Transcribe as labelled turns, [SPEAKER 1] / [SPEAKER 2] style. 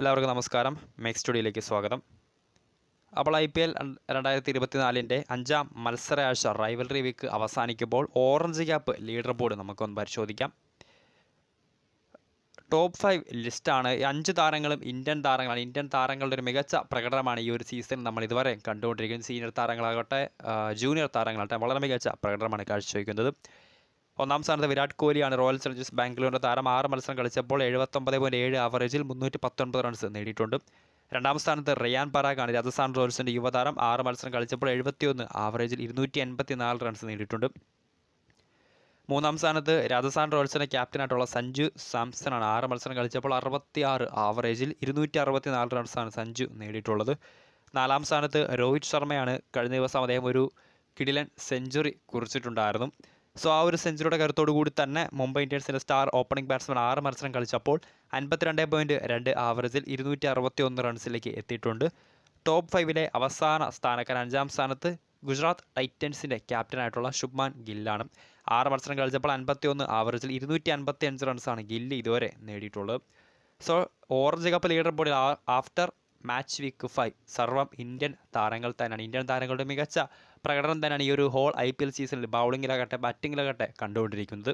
[SPEAKER 1] എല്ലാവർക്കും നമസ്കാരം. മേക്സ് സ്റ്റുഡിയോയിലേക്ക് സ്വാഗതം. അപ്പോൾ ഐ പി എൽ രണ്ടായിരത്തി ഇരുപത്തിനാലിന്റെ അഞ്ചാം മത്സരാഴ്ച റൈവൽറി വീക്ക് അവസാനിക്കുമ്പോൾ ഓറഞ്ച് ക്യാപ്പ് ലീഡർ ബോർഡ് നമുക്കൊന്ന് പരിശോധിക്കാം. ടോപ്പ് ഫൈവ് ലിസ്റ്റാണ് അഞ്ച് താരങ്ങളും ഇന്ത്യൻ താരങ്ങളാണ്. ഇന്ത്യൻ താരങ്ങളുടെ ഒരു മികച്ച പ്രകടനമാണ് ഈ ഒരു സീസൺ നമ്മൾ ഇതുവരെ കണ്ടുകൊണ്ടിരിക്കുന്നത്. സീനിയർ താരങ്ങളാകട്ടെ ജൂനിയർ താരങ്ങളാകട്ടെ വളരെ മികച്ച പ്രകടനമാണ് കാഴ്ചവെക്കുന്നത്. ഒന്നാം സ്ഥാനത്ത് വിരാട് കോഹ്ലിയാണ് റോയൽ ചലഞ്ചേഴ്സ് ബാംഗ്ലൂരിന്റെ താരം. ആറ് മത്സരം കളിച്ചപ്പോൾ എഴുപത്തൊമ്പത് പോയിന്റ് ഏഴ് ആവറേജിൽ മുന്നൂറ്റി പത്തൊൻപത് റൺസ് നേടിയിട്ടുണ്ട്. രണ്ടാം സ്ഥാനത്ത് റിയാൻ പറാഗാണ് രാജസ്ഥാൻ റോയൽസിന്റെ യുവതാരം. ആറ് മത്സരം കളിച്ചപ്പോൾ എഴുപത്തിയൊന്ന് ആവറേജിൽ ഇരുന്നൂറ്റി എൺപത്തി നാല് റൺസ് നേടിയിട്ടുണ്ട്. മൂന്നാം സ്ഥാനത്ത് രാജസ്ഥാൻ റോയൽസിന്റെ ക്യാപ്റ്റനായിട്ടുള്ള സഞ്ജു സാംസൺ ആണ് ആറ് മത്സരം കളിച്ചപ്പോൾ അറുപത്തി ആറ് ആവറേജിൽ ഇരുന്നൂറ്റി അറുപത്തി നാല് റൺസാണ് സഞ്ജു നേടിയിട്ടുള്ളത്. നാലാം സ്ഥാനത്ത് രോഹിത് ശർമ്മയാണ് കഴിഞ്ഞ ദിവസം അദ്ദേഹം ഒരു കിടിലൻ സെഞ്ചുറി കുറിച്ചിട്ടുണ്ടായിരുന്നു. സോ ആ ഒരു സെഞ്ചുറിയുടെ കരുത്തോടു കൂടി തന്നെ മുംബൈ ഇന്ത്യൻസിന്റെ സ്റ്റാർ ഓപ്പണിംഗ് ബാറ്റ്സ്മാൻ ആറ് മത്സരം കളിച്ചപ്പോൾ അൻപത്തിരണ്ട് പോയിന്റ് രണ്ട് ആവറേജിൽ ഇരുന്നൂറ്റി അറുപത്തി ഒന്ന് റൺസിലേക്ക് എത്തിയിട്ടുണ്ട്. ടോപ്പ് ഫൈവിലെ അവസാന സ്ഥാനക്കാരൻ അഞ്ചാം സ്ഥാനത്ത് ഗുജറാത്ത് ടൈറ്റൻസിന്റെ ക്യാപ്റ്റനായിട്ടുള്ള ശുഭ്മാൻ ഗില്ലാണ് ആറ് മത്സരം കളിച്ചപ്പോൾ അൻപത്തി ഒന്ന് ആവറേജിൽ ഇരുന്നൂറ്റി അൻപത്തി അഞ്ച് റൺസാണ് ഗില്ല് ഇതുവരെ നേടിയിട്ടുള്ളത്. സോ ഓറഞ്ച് കപ്പ് ലീഡർ ബോർഡിൽ ആഫ്റ്റർ മാച്ച് വീക്ക് ഫൈവ് സർവം ഇന്ത്യൻ താരങ്ങൾ തന്നെയാണ്. ഇന്ത്യൻ താരങ്ങളുടെ മികച്ച പ്രകടനം തന്നെയാണ് ഈ ഒരു ഹോൾ ഐ പി എൽ സീസണിൽ ബൗളിങ്ങിലാകട്ടെ ബാറ്റിങ്ങിലാകട്ടെ കണ്ടുകൊണ്ടിരിക്കുന്നത്.